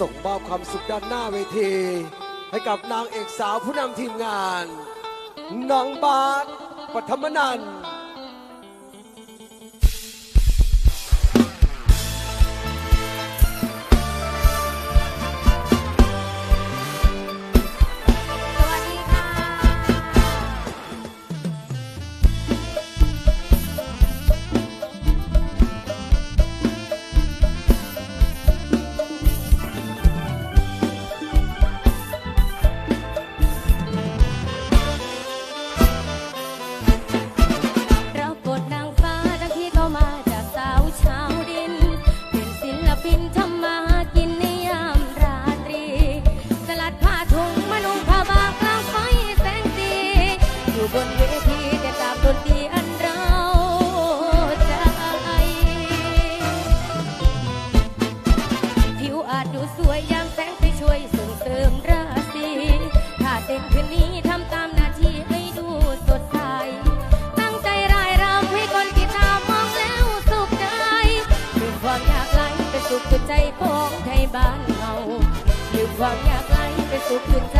ส่งมอบความสุขด้านหน้าเวที ให้กับนางเอกสาวผู้นำทีมงาน น้องบาสปฐมนันท์ ริมราศีถ้าเต้นคืนนี้ทำตามหน้าที่ให้ดูสดใส ตั้งใจรายรำให้คนที่ตามมองแล้วสุขใจลืมความอยากไหลไปสุขจุดใจของไทยบ้านเฮาลืมความอยากไหลไปสุขจุดใจ